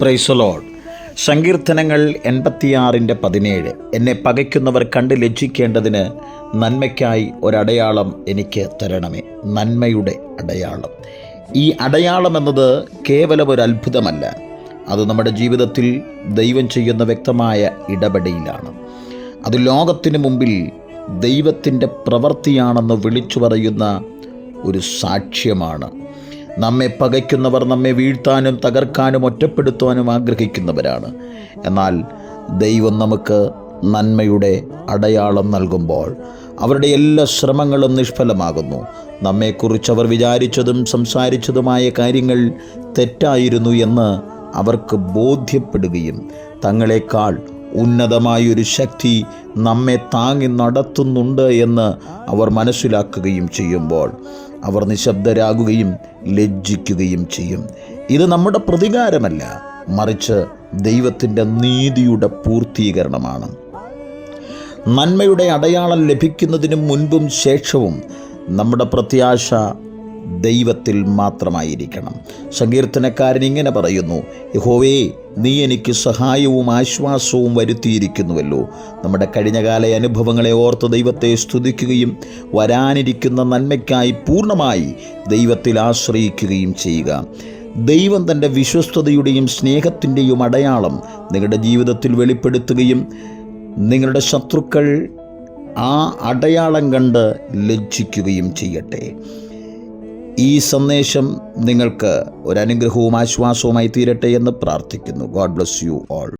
പ്രൈസലോഡ് സങ്കീർത്തനങ്ങൾ എൺപത്തിയാറിന്റെ പതിനേഴ്. എന്നെ പകയ്ക്കുന്നവർ കണ്ട് ലജ്ജിക്കേണ്ടതിന് നന്മയ്ക്കായി ഒരടയാളം എനിക്ക് തരണമേ. നന്മയുടെ അടയാളം. ഈ അടയാളം എന്നത് കേവലം ഒരു അത്ഭുതമല്ല. അത് നമ്മുടെ ജീവിതത്തിൽ ദൈവം ചെയ്യുന്ന വ്യക്തമായ ഇടപെടലാണ് അത് ലോകത്തിന് മുമ്പിൽ ദൈവത്തിന്റെ പ്രവൃത്തിയാണെന്ന് വിളിച്ചു പറയുന്ന ഒരു സാക്ഷ്യമാണ്. നമ്മെ പകയ്ക്കുന്നവർ നമ്മെ വീഴ്ത്താനും തകർക്കാനും ഒറ്റപ്പെടുത്തുവാനും ആഗ്രഹിക്കുന്നവരാണ്. എന്നാൽ ദൈവം നമുക്ക് നന്മയുടെ അടയാളം നൽകുമ്പോൾ അവരുടെ എല്ലാ ശ്രമങ്ങളും നിഷ്ഫലമാകുന്നു. നമ്മെക്കുറിച്ച് അവർ വിചാരിച്ചതും സംസാരിച്ചതുമായ കാര്യങ്ങൾ തെറ്റായിരുന്നു എന്ന് അവർക്ക് ബോധ്യപ്പെടുകയും തങ്ങളെക്കാൾ ഉന്നതമായൊരു ശക്തി നമ്മെ താങ്ങി നടത്തുന്നുണ്ട് എന്ന് അവർ മനസ്സിലാക്കുകയും ചെയ്യുമ്പോൾ അവർ നിശബ്ദരാകുകയും ലജ്ജിക്കുകയും ചെയ്യും. ഇത് നമ്മുടെ പ്രതികാരമല്ല മറിച്ച് ദൈവത്തിന്റെ നീതിയുടെ പൂർത്തീകരണമാണ്. നന്മയുടെ അടയാളം ലഭിക്കുന്നതിനും മുൻപും ശേഷവും നമ്മുടെ പ്രത്യാശ ദൈവത്തിൽ മാത്രമായിരിക്കണം. സങ്കീർത്തനക്കാരൻ ഇങ്ങനെ പറയുന്നു യഹോവേ നീ എനിക്ക് സഹായവും ആശ്വാസവും വരുത്തിയിരിക്കുന്നുവല്ലോ. നമ്മുടെ കഴിഞ്ഞകാല അനുഭവങ്ങളെ ഓർത്ത് ദൈവത്തെ സ്തുതിക്കുകയും വരാനിരിക്കുന്ന നന്മയ്ക്കായി പൂർണമായി ദൈവത്തിൽ ആശ്രയിക്കുകയും ചെയ്യുക. ദൈവം തന്റെ വിശ്വസ്തതയുടെയും സ്നേഹത്തിന്റെയും അടയാളം നിങ്ങളുടെ ജീവിതത്തിൽ വെളിപ്പെടുത്തുകയും നിങ്ങളുടെ ശത്രുക്കൾ ആ അടയാളം കണ്ട് ലജ്ജിക്കുകയും ചെയ്യട്ടെ. ഈ സന്ദേശം നിങ്ങൾക്ക് ഒരു അനുഗ്രഹവും ആശ്വാസവുമായി തീരട്ടെ എന്ന് പ്രാർത്ഥിക്കുന്നു. God bless you all